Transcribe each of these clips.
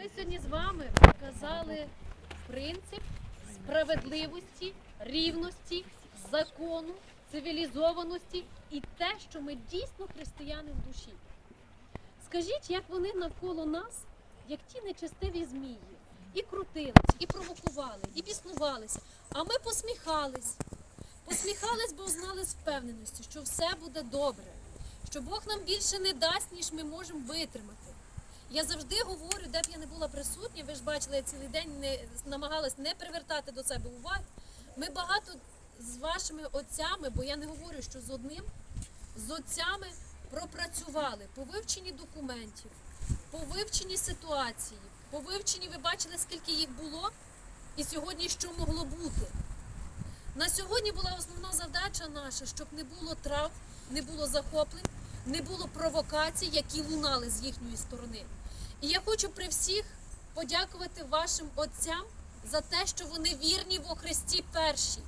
Ми сьогодні з вами показали принцип справедливості, рівності, закону, цивілізованості і те, що ми дійсно християни в душі. Скажіть, як вони навколо нас, як ті нечестиві змії, і крутились, і провокували, і біснувалися. А ми посміхались. Посміхались, бо знали з впевненості, що все буде добре, що Бог нам більше не дасть, ніж ми можемо витримати. Я завжди говорю, де б я не була присутня, ви ж бачили, я цілий день не намагалась не привертати до себе уваги. Ми багато з вашими отцями, бо я не говорю, що з одним, з отцями пропрацювали по вивченні документів, по вивченні ситуації, по вивченні, ви бачили, скільки їх було, і сьогодні що могло бути. На сьогодні була основна задача наша, щоб не було трав, не було захоплень, не було провокацій, які лунали з їхньої сторони. І я хочу при всіх подякувати вашим отцям за те, що вони вірні во Христі перші,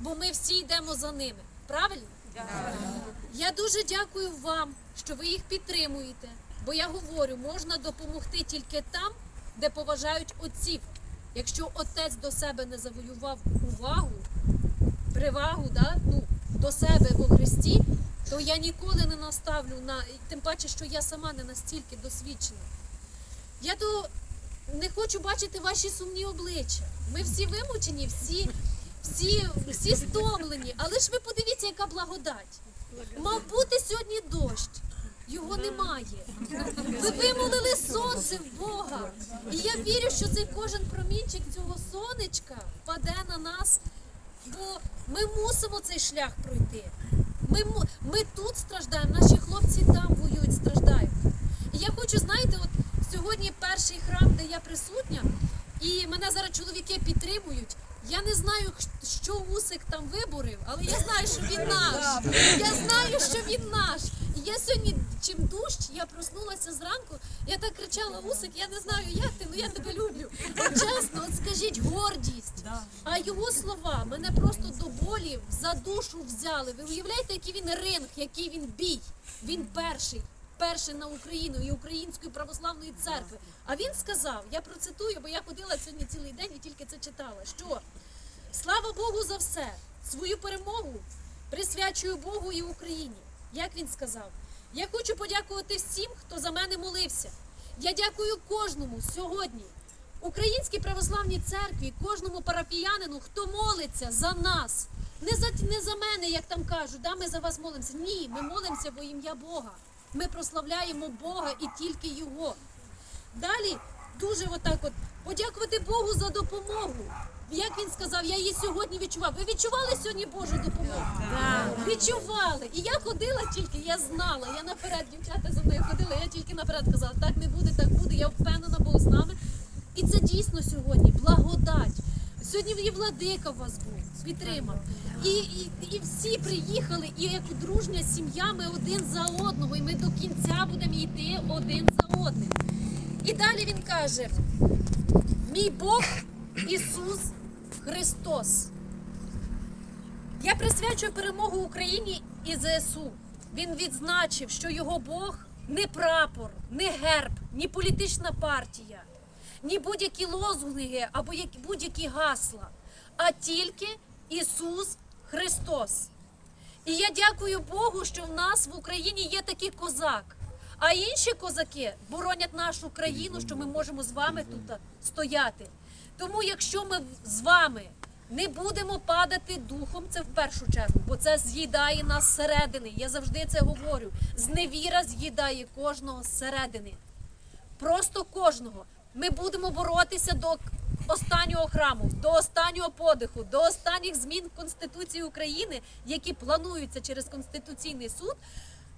бо ми всі йдемо за ними. Правильно? Я дуже дякую вам, що ви їх підтримуєте. Бо я говорю, можна допомогти тільки там, де поважають отців. Якщо отець до себе не завоював увагу, привагу да, ну, до себе во Христі, то я ніколи не наставлю на тим паче, що я сама не настільки досвідчена. Я то не хочу бачити ваші сумні обличчя. Ми всі вимучені, всі, всі, всі стомлені. Але ж ви подивіться, яка благодать. Мав бути сьогодні дощ. Його немає. Ви вимолили сонце в Бога. І я вірю, що цей кожен промінчик цього сонечка впаде на нас, бо ми мусимо цей шлях пройти. Ми, ми тут страждаємо, наші хлопці там воюють, страждають. І я хочу, знаєте, от сьогодні перший храм, де я присутня, і мене зараз чоловіки підтримують. Я не знаю, що Усик там виборив, але я знаю, що він наш. Я знаю, що він наш. І я сьогодні, чим дощ, я проснулася зранку, я так кричала, Усик, я не знаю, як ти, ну я тебе люблю. От чесно, от скажіть, гордість. А його слова мене просто до болі за душу взяли. Ви уявляєте, який він ринг, який він бій? Він перший. Перший на Україну і Української православної церкви. А він сказав: я процитую, бо я ходила сьогодні цілий день і тільки це читала. Що слава Богу за все! Свою перемогу присвячую Богу і Україні. Як він сказав? Я хочу подякувати всім, хто за мене молився. Я дякую кожному сьогодні, Українській православній церкві, кожному парафіянину, хто молиться за нас. Не за, не за мене, як там кажуть, да, ми за вас молимося. Ні, ми молимося во ім'я Бога. Ми прославляємо Бога і тільки Його. Далі дуже отак от подякувати Богу за допомогу. Як він сказав, я її сьогодні відчував. Ви відчували сьогодні Божу допомогу? Відчували. І я ходила тільки, я знала. Я наперед, дівчата за мною ходили, я тільки наперед казала, так не буде, так буде. Я впевнена, Бог з нами. І це дійсно сьогодні благодать. Сьогодні і владика у вас був, підтримав. І, і, і всі приїхали, і як дружня сім'я, ми один за одного, і ми до кінця будемо йти один за одним. І далі він каже: мій Бог Ісус Христос. Я присвячую перемогу Україні і ЗСУ. Він відзначив, що його Бог не прапор, не герб, ні політична партія, ні будь-які лозунги або будь-які гасла, а тільки Ісус Христос. І я дякую Богу, що в нас в Україні є такий козак. А інші козаки боронять нашу країну, що ми можемо з вами тут стояти. Тому, якщо ми з вами не будемо падати духом, це в першу чергу, бо це з'їдає нас зсередини. Я завжди це говорю. Зневіра з'їдає кожного зсередини. Просто кожного. Ми будемо боротися до останнього храму, до останнього подиху, до останніх змін Конституції України, які плануються через Конституційний суд.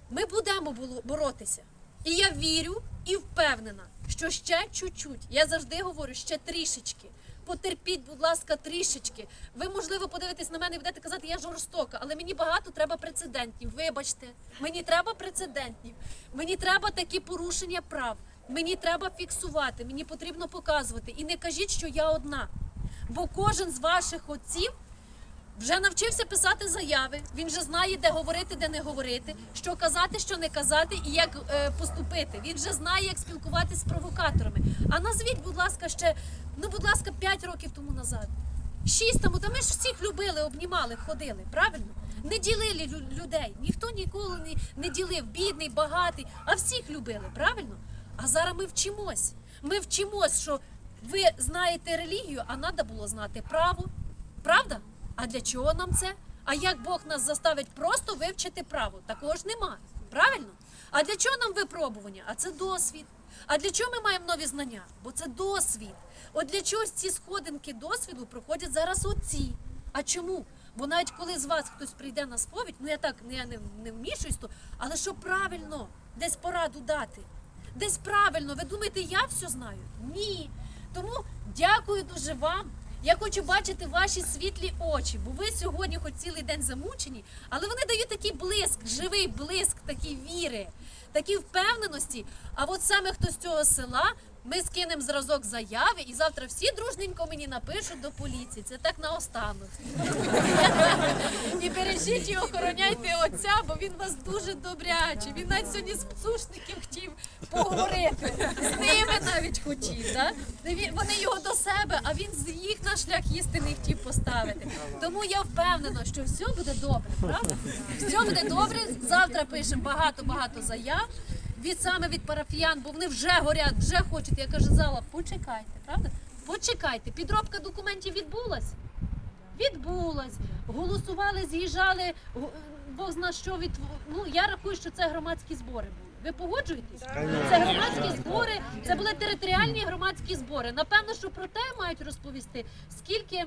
Ми будемо боротися. І я вірю і впевнена, що ще чуть-чуть, я завжди говорю, ще трішечки. Потерпіть, будь ласка, трішечки. Ви, можливо, подивитесь на мене і будете казати, я жорстока, але мені багато треба прецедентів. Вибачте, мені треба прецедентів. Мені треба такі порушення прав. Мені треба фіксувати, мені потрібно показувати. І не кажіть, що я одна. Бо кожен з ваших отців Вже навчився писати заяви. Він вже знає, де говорити, де не говорити, що казати, що не казати і як е, поступити. Він вже знає, як спілкуватися з провокаторами. А назвіть, будь ласка, ще ну, будь ласка, 5 років тому назад. Шість тому, та ми ж всіх любили, обнімали, ходили, правильно? Не ділили лю- людей. Ніхто ніколи не, не ділив, бідний, багатий, а всіх любили, правильно? А зараз ми вчимось. Ми вчимось, що ви знаєте релігію, а треба було знати право. Правда? А для чого нам це? А як Бог нас заставить просто вивчити право? Такого ж нема. Правильно? А для чого нам випробування? А це досвід. А для чого ми маємо нові знання? Бо це досвід. От для чогось ці сходинки досвіду проходять зараз оці. А чому? Бо навіть коли з вас хтось прийде на сповідь, ну я так ну, я не, не вмішуюсь, то, але що правильно десь пораду дати. Десь правильно, ви думаєте, я все знаю? Ні. Тому дякую дуже вам. Я хочу бачити ваші світлі очі, бо ви сьогодні хоч цілий день замучені, але вони дають такий блиск, живий блиск, такі віри, такі впевненості. А от саме хто з цього села, ми скинемо зразок заяви, і завтра всі дружненько мені напишуть до поліції. Це так наостанок. І бережіть і охороняйте отця, бо він вас дуже добрячий. Він навіть сьогодні з псушників хотів поговорити. З ними навіть хотів. Да? Вони його до себе, а він з їх на шлях істини хотів поставити. Тому я впевнена, що все буде добре, правда? Все буде добре. Завтра пишемо багато-багато заяв. Від саме від парафіян, бо вони вже горять, вже хочуть. Я кажу, зала, почекайте, правда? Почекайте. Підробка документів відбулась? Відбулась. Голосували, з'їжджали. гу- Бог зна що від ну я рахую, що це громадські збори були. Ви погоджуєтесь? Це громадські збори, це були територіальні громадські збори. Напевно, що про те мають розповісти, скільки.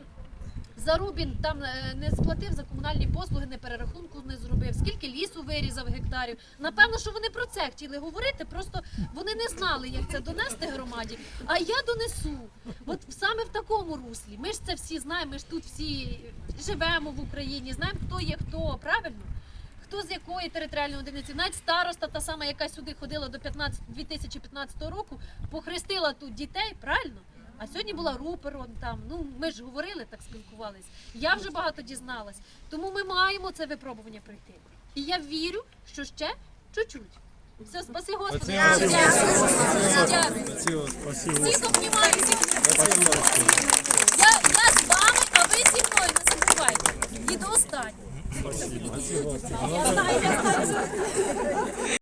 Зарубін там е, не сплатив за комунальні послуги, не перерахунку не зробив, скільки лісу вирізав гектарів. Напевно, що вони про це хотіли говорити, просто вони не знали, як це донести громаді. А я донесу. От саме в такому руслі. Ми ж це всі знаємо, ми ж тут всі живемо в Україні, знаємо, хто є хто, правильно? Хто з якої територіальної одиниці, навіть староста, та сама, яка сюди ходила до 15, 2015 року, похрестила тут дітей, правильно? А сьогодні була рупером там. Ну ми ж говорили, так спілкувались. Я вже багато дізналась. Тому ми маємо це випробування пройти. І я вірю, що ще чуть-чуть. Все, спаси Господи. Дякую. Всіх обнімаю, всіх. Я, я з вами, а ви зі мною не забувайте. І до останнього. Я знаю, я знаю.